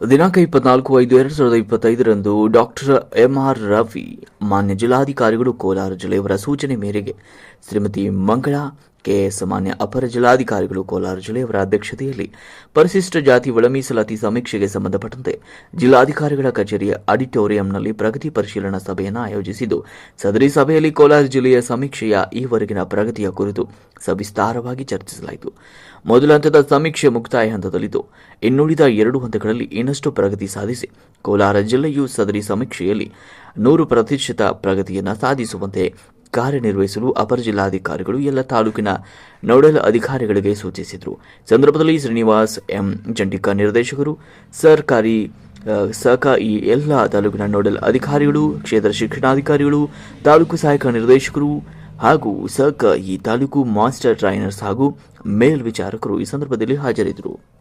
ದಿನಾಂಕ ಇಪ್ಪತ್ನಾಲ್ಕು ಐದು ಎರಡು ಸಾವಿರದ ಇಪ್ಪತ್ತೈದರಂದು ಡಾಕ್ಟರ್ ಎಂಆರ್ ರವಿ, ಮಾನ್ಯ ಜಿಲ್ಲಾಧಿಕಾರಿಗಳು ಕೋಲಾರ ಜಿಲ್ಲೆಯವರ ಸೂಚನೆ ಮೇರೆಗೆ ಶ್ರೀಮತಿ ಮಂಗಳಾ ಕೆಎಸ್ ಮಾನ್ಯ ಅಪರ ಜಿಲ್ಲಾಧಿಕಾರಿಗಳು ಕೋಲಾರ ಜಿಲ್ಲೆಯವರ ಅಧ್ಯಕ್ಷತೆಯಲ್ಲಿ ಪರಿಶಿಷ್ಟ ಜಾತಿ ಒಳ ಮೀಸಲಾತಿ ಸಮೀಕ್ಷೆಗೆ ಸಂಬಂಧಪಟ್ಟಂತೆ ಜಿಲ್ಲಾಧಿಕಾರಿಗಳ ಕಚೇರಿಯ ಆಡಿಟೋರಿಯಂನಲ್ಲಿ ಪ್ರಗತಿ ಪರಿಶೀಲನಾ ಸಭೆಯನ್ನು ಆಯೋಜಿಸಿದ್ದು, ಸದರಿ ಸಭೆಯಲ್ಲಿ ಕೋಲಾರ ಜಿಲ್ಲೆಯ ಸಮೀಕ್ಷೆಯ ಈವರೆಗಿನ ಪ್ರಗತಿಯ ಕುರಿತು ಸವಿಸ್ತಾರವಾಗಿ ಚರ್ಚಿಸಲಾಯಿತು. ಮೊದಲ ಹಂತದ ಸಮೀಕ್ಷೆ ಮುಕ್ತಾಯ ಹಂತದಲ್ಲಿದ್ದು, ಇನ್ನುಳಿದ ಎರಡು ಹಂತಗಳಲ್ಲಿ ಇನ್ನಷ್ಟು ಪ್ರಗತಿ ಸಾಧಿಸಿ ಕೋಲಾರ ಜಿಲ್ಲೆಯು ಸದರಿ ಸಮೀಕ್ಷೆಯಲ್ಲಿ ನೂರು ಪ್ರತಿಶತ ಪ್ರಗತಿಯನ್ನು ಸಾಧಿಸುವಂತೆ ಕಾರ್ಯನಿರ್ವಹಿಸಲು ಅಪರ ಜಿಲ್ಲಾಧಿಕಾರಿಗಳು ಎಲ್ಲ ತಾಲೂಕಿನ ನೋಡಲ್ ಅಧಿಕಾರಿಗಳಿಗೆ ಸೂಚಿಸಿದರು. ಸಂದರ್ಭದಲ್ಲಿ ಶ್ರೀನಿವಾಸ್ ಎಂ. ಜಂಟಿಕ ನಿರ್ದೇಶಕರು, ಸರ್ಕಾರಿ ಸಹಕ ಈ ಎಲ್ಲ ತಾಲೂಕಿನ ನೋಡಲ್ ಅಧಿಕಾರಿಗಳು, ಕ್ಷೇತ್ರ ಶಿಕ್ಷಣಾಧಿಕಾರಿಗಳು, ತಾಲೂಕು ಸಹಾಯಕ ನಿರ್ದೇಶಕರು ಹಾಗೂ ಸಕ ಈ ತಾಲೂಕು ಮಾಸ್ಟರ್ ಟ್ರೈನರ್ಸ್ ಹಾಗೂ ಮೇಲ್ವಿಚಾರಕರು ಈ ಸಂದರ್ಭದಲ್ಲಿ ಹಾಜರಿದ್ದರು.